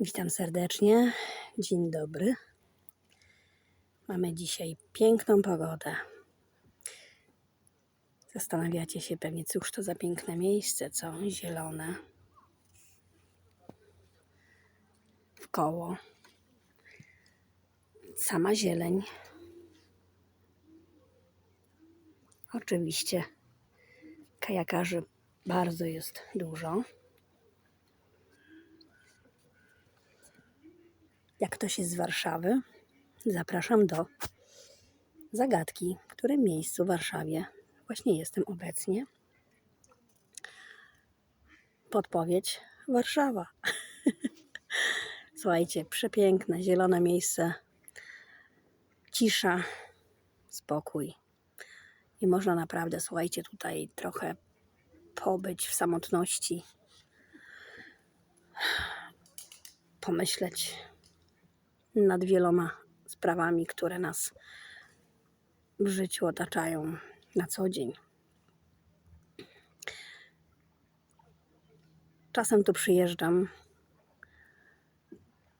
Witam serdecznie. Dzień dobry. Mamy dzisiaj piękną pogodę. Zastanawiacie się pewnie, cóż to za piękne miejsce, co? Zielone. W koło. Sama zieleń. Oczywiście kajakarzy bardzo jest dużo. Jak ktoś jest z Warszawy, zapraszam do zagadki, w którym miejscu w Warszawie właśnie jestem obecnie. Podpowiedź Warszawa. Słuchajcie, przepiękne, zielone miejsce, cisza, spokój. I można naprawdę, słuchajcie, tutaj trochę pobyć w samotności, pomyśleć nad wieloma sprawami, które nas w życiu otaczają na co dzień. Czasem tu przyjeżdżam,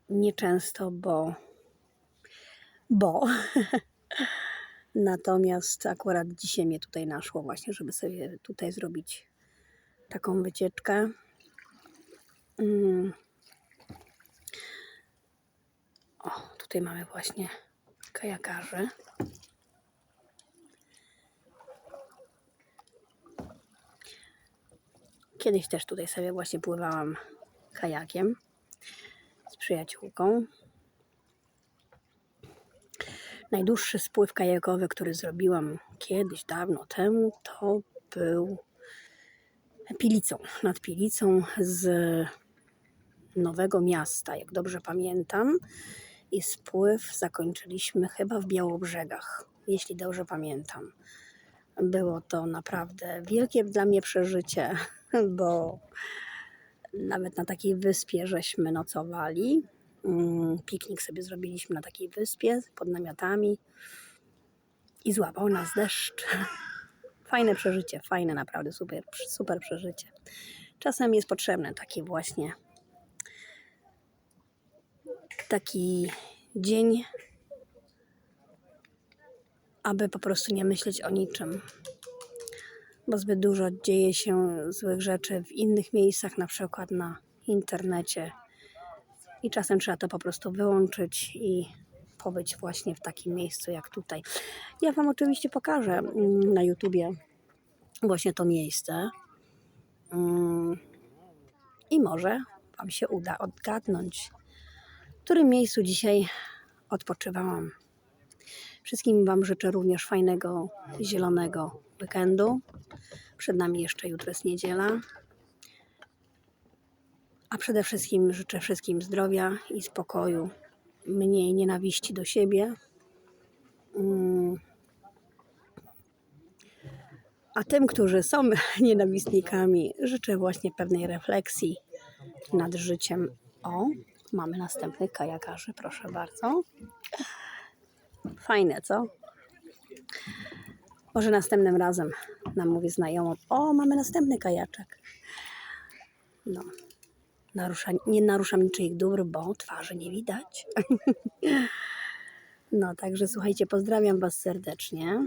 nieczęsto, bo bo natomiast akurat dzisiaj mnie tutaj naszło właśnie, żeby sobie tutaj zrobić taką wycieczkę. Mm. O, tutaj mamy właśnie kajakarzy. Kiedyś też tutaj sobie właśnie pływałam kajakiem z przyjaciółką. Najdłuższy spływ kajakowy, który zrobiłam kiedyś, dawno temu, to był Pilicą, nad Pilicą z Nowego Miasta, jak dobrze pamiętam. I spływ zakończyliśmy chyba w Białobrzegach, jeśli dobrze pamiętam. Było to naprawdę wielkie dla mnie przeżycie, bo nawet na takiej wyspie żeśmy nocowali. Mm, Piknik sobie zrobiliśmy na takiej wyspie pod namiotami i złapał nas deszcz. Fajne przeżycie, fajne naprawdę, super, super przeżycie. Czasem jest potrzebne taki właśnie taki dzień, aby po prostu nie myśleć o niczym. Bo zbyt dużo dzieje się złych rzeczy w innych miejscach, na przykład na internecie. I czasem trzeba to po prostu wyłączyć i pobyć właśnie w takim miejscu jak tutaj. Ja Wam oczywiście pokażę mm, na YouTubie właśnie to miejsce. Mm, I może Wam się uda odgadnąć, którym miejscu dzisiaj odpoczywałam. Wszystkim Wam życzę również fajnego, zielonego weekendu. Przed nami jeszcze jutro jest niedziela. A przede wszystkim życzę wszystkim zdrowia i spokoju, mniej nienawiści do siebie. Mm. A tym, którzy są nienawistnikami, życzę właśnie pewnej refleksji nad życiem. O, mamy następnych kajakarzy, proszę bardzo. Fajne, co? Może następnym razem nam mówi znajomą, o, mamy następny kajaczek. No, narusza, nie naruszam niczyich dóbr, bo twarzy nie widać. No, także słuchajcie, pozdrawiam Was serdecznie.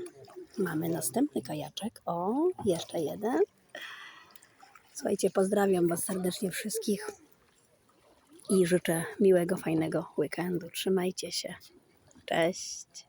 Mamy następny kajaczek. O, jeszcze jeden. Słuchajcie, pozdrawiam Was serdecznie wszystkich i życzę miłego, fajnego weekendu. Trzymajcie się. Cześć.